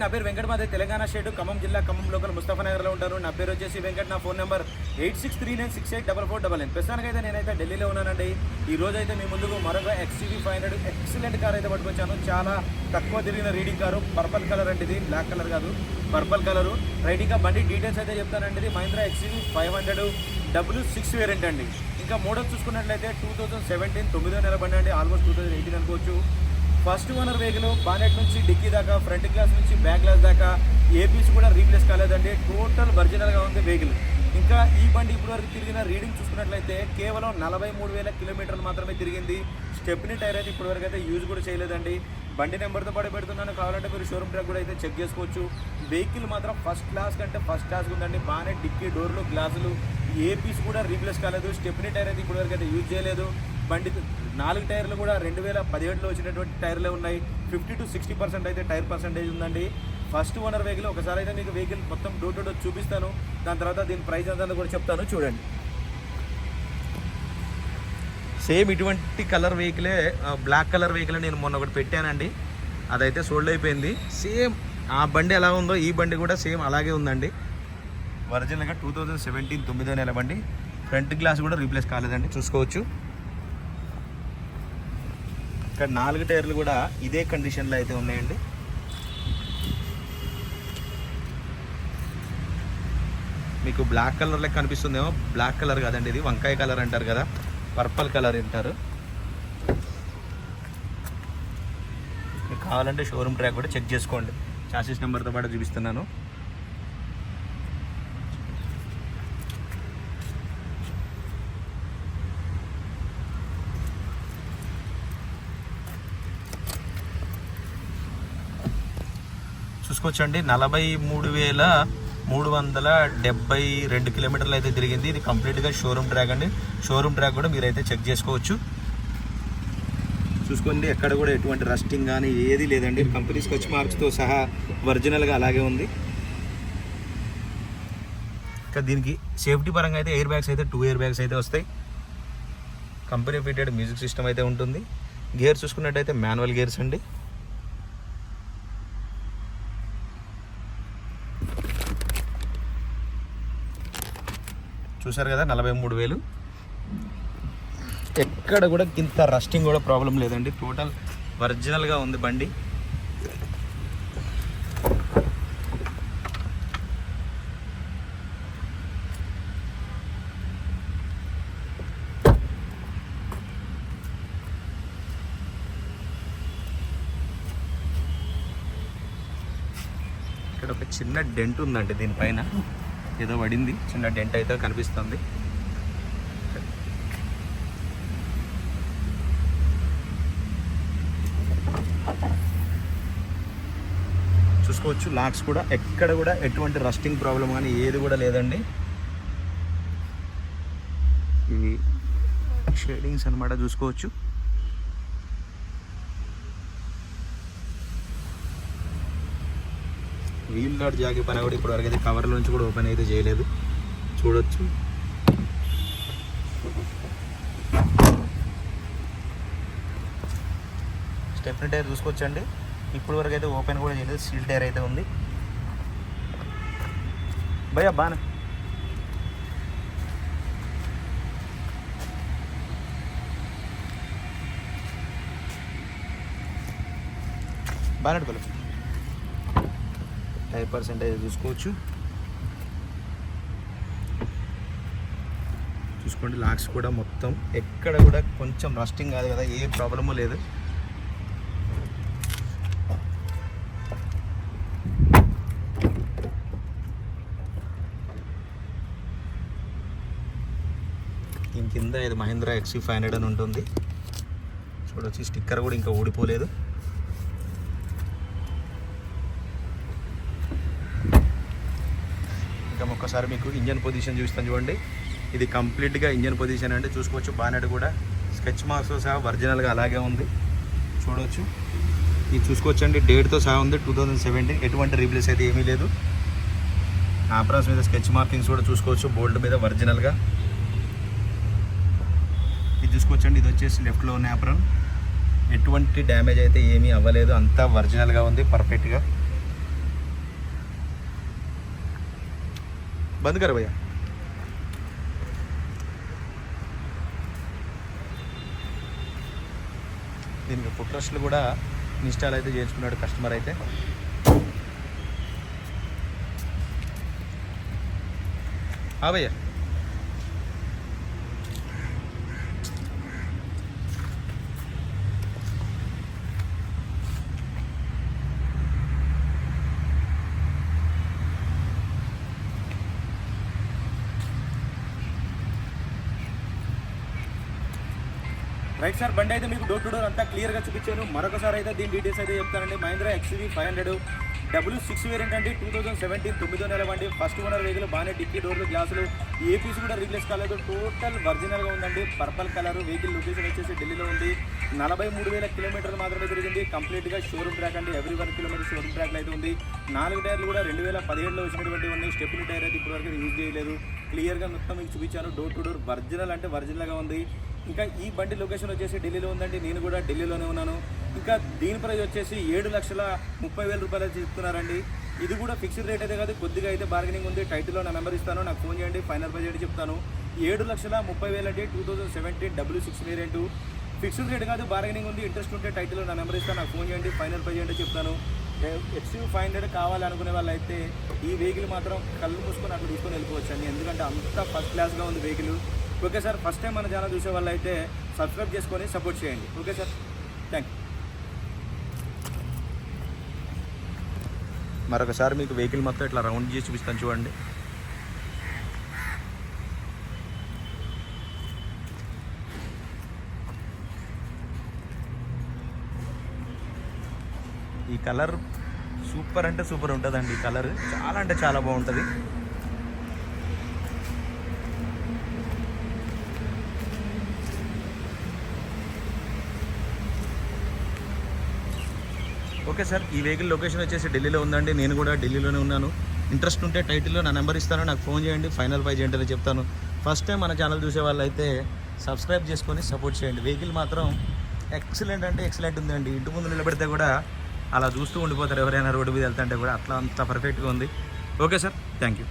నా పేరు వెంకటమాదే తెలంగాణ స్టేట్ ఖమ్మం జిల్లా ఖమ్మం లోకల్ ముస్తఫా నగర్లో ఉంటాను నా పేరు వచ్చేసి వెంకట్ నా phone number eight six three nine six eight double four double nine. ప్రస్తుతానికైతే నేనైతే ఢిల్లీలో ఉన్నానండి. ఈ రోజు అయితే మీ ముందుకు మరొక XTV five hundred excellent car అయితే పట్టుకొచ్చాను. చాలా తక్కువ తిరిగిన రీడింగ్ కారు పర్పల్ కలర్ అంటే ఇది బ్లాక్ కలర్ కాదు పర్పల్ కలరు రైడింగ్ ఇంకా బండి డీటెయిల్స్ అయితే చెప్తానండి. ఇది Mahindra XTV five hundred W six variant అండి. ఇంకా మోడల్ చూసుకున్నట్లయితే టూ థౌసండ్ సెవెంటీన్ తొమ్మిదో నెల బండి అండి. ఆల్మోస్ట్ టూ థౌసండ్ ఎయిటీన్ అనుకోవచ్చు. ఫస్ట్ ఓనర్ వెహికల్ బానెట్ నుంచి డిక్కీ దాకా ఫ్రంట్ గ్లాస్ నుంచి బ్యాక్ గ్లాస్ దాకా ఏ పీస్ కూడా రీప్లేస్ కాలేదండి. టోటల్ ఒరిజినల్గా ఉంది వెహికల్. ఇంకా ఈ బండి ఇప్పటివరకు తిరిగిన రీడింగ్ చూసుకున్నట్లయితే కేవలం నలభై మూడు వేల కిలోమీటర్లు మాత్రమే తిరిగింది. స్టెప్ని టైర్ అయితే ఇప్పటివరకు అయితే యూజ్ కూడా చేయలేదండి. బండి నెంబర్తో పాటు పెడుతున్నాను. కావాలంటే మీరు షోరూమ్ ట్రాక్ కూడా అయితే చెక్ చేసుకోవచ్చు. వెహికల్ మాత్రం ఫస్ట్ క్లాస్ కంటే ఫస్ట్ క్లాస్ ఉందండి. బాగానే డిక్కీ డోర్లు గ్లాసులు ఏ పీస్ కూడా రీప్లేస్ కాలేదు. స్టెప్ని టైర్ అయితే ఇప్పటివరకు అయితే యూజ్ చేయలేదు. బండి నాలుగు టైర్లు కూడా రెండు వేల పదిహేడులో వచ్చినటువంటి టైర్లే ఉన్నాయి. ఫిఫ్టీ టు సిక్స్టీ పర్సెంట్ అయితే టైర్ పర్సెంటేజ్ ఉందండి. ఫస్ట్ ఓనర్ వెహికల్ ఒకసారి అయితే మీకు వెహికల్ మొత్తం డోర్ టు డోర్ చూపిస్తాను. దాని తర్వాత దీని ప్రైస్ అంతా కూడా చెప్తాను చూడండి. సేమ్ ఇటువంటి కలర్ వెహికలే బ్లాక్ కలర్ వెహికల్ నేను మొన్న ఒకటి పెట్టానండి. అదైతే సోల్డ్ అయిపోయింది. సేమ్ ఆ బండి ఎలా ఉందో ఈ బండి కూడా సేమ్ అలాగే ఉందండి. ఒరిజినల్గా టూ థౌజండ్ సెవెంటీన్ తొమ్మిదో నెల బండి. ఫ్రంట్ గ్లాస్ కూడా రీప్లేస్ కాలేదండి చూసుకోవచ్చు. ఇక్కడ నాలుగు టైర్లు కూడా ఇదే కండిషన్లో అయితే ఉన్నాయండి. మీకు బ్లాక్ కలర్ లెక్క కనిపిస్తుందేమో. బ్లాక్ కలర్ కాదండి ఇది. వంకాయ కలర్ అంటారు కదా. పర్పల్ కలర్ అంటారు. మీకు కావాలంటే షోరూమ్ ట్రాక్ కూడా చెక్ చేసుకోండి. చాసిస్ నెంబర్తో పాటు చూపిస్తున్నాను. చూసుకోవచ్చండి నలభై మూడు వేల మూడు వందల డెబ్బై రెండు కిలోమీటర్లు అయితే తిరిగింది. ఇది కంప్లీట్గా షోరూమ్ ట్రాక్ అండి. షోరూమ్ ట్రాక్ కూడా మీరైతే చెక్ చేసుకోవచ్చు. చూసుకోండి ఎక్కడ కూడా ఎటువంటి రస్టింగ్ కానీ ఏది లేదండి. కంపెనీ స్కచ్ మార్క్స్తో సహా ఒరిజినల్గా అలాగే ఉంది. ఇంకా దీనికి సేఫ్టీ పరంగా అయితే ఎయిర్ బ్యాగ్స్ అయితే టూ ఎయిర్ బ్యాగ్స్ అయితే వస్తాయి. కంపెనీ ఫిటెడ్ మ్యూజిక్ సిస్టమ్ అయితే ఉంటుంది. గేర్ చూసుకున్నట్టయితే మాన్యువల్ గేర్స్ అండి. చూసారు కదా నలభై మూడు వేలు. ఎక్కడ కూడా ఇంత రస్టింగ్ కూడా ప్రాబ్లం లేదండి. టోటల్ ఒరిజినల్గా ఉంది బండి. ఇక్కడ ఒక చిన్న డెంట్ ఉందండి దీనిపైన. ఏదో పడింది. చిన్న డెంట్ అయితే కనిపిస్తుంది. చూసుకోవచ్చు లాక్స్ కూడా. ఎక్కడ కూడా ఎటువంటి రస్టింగ్ ప్రాబ్లం కానీ ఏది కూడా లేదండి. ఇవి షేడింగ్స్ అన్నమాట చూసుకోవచ్చు. వీల్ గార్డ్ జాగి పని కూడా ఇప్పుడు అయితే కవర్ నుంచి కూడా ఓపెన్ అయితే చేయలేదు. చూడొచ్చు. స్టెప్ని టైర్ చూసుకోవచ్చండి. ఇప్పుడు వరకు అయితే ఓపెన్ కూడా చేయలేదు. సీల్ టైర్ అయితే ఉంది. భయ్యా బాగా బాగా నడుకోలేదు టైర్ పర్సెంటేజ్ చూసుకోవచ్చు చూసుకోండి లాక్స్ కూడా మొత్తం ఎక్కడ కూడా కొంచెం రస్టింగ్ కాదు కదా ఏ ప్రాబ్లము లేదు. దీని కింద ఇది మహీంద్రా ఎక్సీ ఫైవ్ హండ్రెడ్ అని ఉంటుంది. చూడొచ్చి స్టిక్కర్ కూడా ఇంకా ఊడిపోలేదు. ఒక్కసారి మీకు ఇంజన్ పొజిషన్ చూస్తాను చూడండి. ఇది కంప్లీట్గా ఇంజన్ పొజిషన్ అండి. చూసుకోవచ్చు. బానెట్ కూడా స్కెచ్ మార్క్స్ సహా ఒరిజినల్గా అలాగే ఉంది. చూడవచ్చు ఇది చూసుకోవచ్చండి. డేట్తో సహా ఉంది టూ థౌజండ్ సెవెంటీన్ ఎటువంటి రీప్లేస్ అయితే ఏమీ లేదు. ఆప్రాస్ మీద స్కెచ్ మార్కింగ్స్ కూడా చూసుకోవచ్చు. బోల్డ్ మీద ఒరిజినల్గా ఇది చూసుకోవచ్చండి. ఇది వచ్చేసి లెఫ్ట్లో ఉన్న ఆప్రాన్ ఎటువంటి డ్యామేజ్ అయితే ఏమీ అవ్వలేదు. అంతా ఒరిజినల్గా ఉంది. పర్ఫెక్ట్గా बंद कर భయ్యా దీనికి ఫుట్ రెస్ట్లు కూడా ఇన్స్టాల్ అయితే చేయించుకున్నాడు కస్టమర్ అయితే. ఆ భయ్యా. రైట్ సార్ బండి అయితే మీకు డోర్ టు డోర్ అంతా క్లియర్గా చూపించాను. మరొకసారి అయితే దీని డీటెయిల్స్ అయితే చెప్తానండి. Mahindra XV five hundred W six variant అండి. టూ థౌసండ్ సెవెంటీన్ తొమ్మిదో నెల బండి. ఫస్ట్ ఓనర్ వెహికల్ బాగానే డిక్కీ డోర్లు గ్లాసులు ఏపీస్ కూడా రీప్లేస్ కాలేదు. టోటల్ ఒరిజినల్గా ఉందండి. పర్పల్ కలర్ వెహికల్ లొకేషన్ వచ్చేసి ఢిల్లీలో ఉంది. నలభై మూడు వేల కిలోమీటర్లు మాత్రమే తిరిగింది. కంప్లీట్గా షోరూమ్ ట్రాక్ అండి. Every one kilometre showroom track అయితే ఉంది. నాలుగు టైర్లు కూడా రెండు వేల పదిహేడులో వచ్చినటువంటి ఉన్నాయి. స్టెప్ని టైర్ అయితే ఇప్పటివరకు యూజ్ చేయలేదు. క్లియర్గా మొత్తం మీకు చూపించాను. డోర్ టు డోర్ ఒరిజినల్ అంటే ఒరిజినల్గా ఉంది. ఇంకా ఈ బండి లొకేషన్ వచ్చేసి ఢిల్లీలో ఉందండి. నేను కూడా ఢిల్లీలోనే ఉన్నాను. ఇంకా దీని ప్రైజ్ వచ్చేసి ఏడు లక్షల ముప్పై వేల రూపాయలు చెప్తున్నారండి. ఇది కూడా ఫిక్స్డ్ రేట్ అయితే కాదు కొద్దిగా అయితే బార్గెనింగ్ ఉంది. టైటిల్లో నా నెంబర్ ఇస్తాను నాకు ఫోన్ చేయండి ఫైనల్ బడ్జెట్ చెప్తాను. ఏడు లక్షల ముప్పై వేలు అంటే two thousand seventeen W six variant fixed rate కాదు బార్గెనింగ్ ఉంది. ఇంట్రెస్ట్ ఉంటే టైటిల్లో నా నెంబర్ ఇస్తాను నాకు ఫోన్ చేయండి ఫైనల్ బడ్జెట్ చెప్తాను. ఎక్స్యూ ఫైవ్ హండ్రెడ్ కావాలనుకునే వాళ్ళు అయితే ఈ వెహికల్ మాత్రం కళ్ళు మూసుకొని అక్కడ తీసుకొని వెళ్ళిపోవచ్చు అండి ఎందుకంటే అంత ఫస్ట్ క్లాస్గా ఉంది vehicle okay sir first time మన ఛానల్ చూసే వాళ్ళు అయితే సబ్స్క్రైబ్ చేసుకొని సపోర్ట్ చేయండి. ఓకే సార్ థ్యాంక్ యూ మరొకసారి మీకు వెహికల్ మొత్తం ఇట్లా రౌండ్ చేసి చూపిస్తాను చూడండి. ఈ కలర్ సూపర్ అంటే సూపర్ ఉంటుందండి. ఈ కలర్ చాలా అంటే చాలా బాగుంటుంది. ఓకే సార్ ఈ వెహికల్ లొకేషన్ వచ్చేసి ఢిల్లీలో ఉందండి. నేను కూడా ఢిల్లీలోనే ఉన్నాను. ఇంట్రెస్ట్ ఉంటే టైటిల్లో నా నెంబర్ ఇస్తాను. నాకు ఫోన్ చేయండి. ఫైనల్ ప్రైజ్ ఏంటని చెప్తాను. ఫస్ట్ టైం మన ఛానల్ చూసే వాళ్ళైతే సబ్స్క్రైబ్ చేసుకొని సపోర్ట్ చేయండి. వెహికల్ మాత్రం ఎక్సలెంట్ అంటే ఎక్సలెంట్ ఉందండి. ఇంటి ముందు నిలబెడితే కూడా అలా చూస్తూ ఉండిపోతారు ఎవరైనా రోడ్డు మీద వెళ్తుంటే కూడా. అట్లా అంత పర్ఫెక్ట్గా ఉంది. Okay sir thank you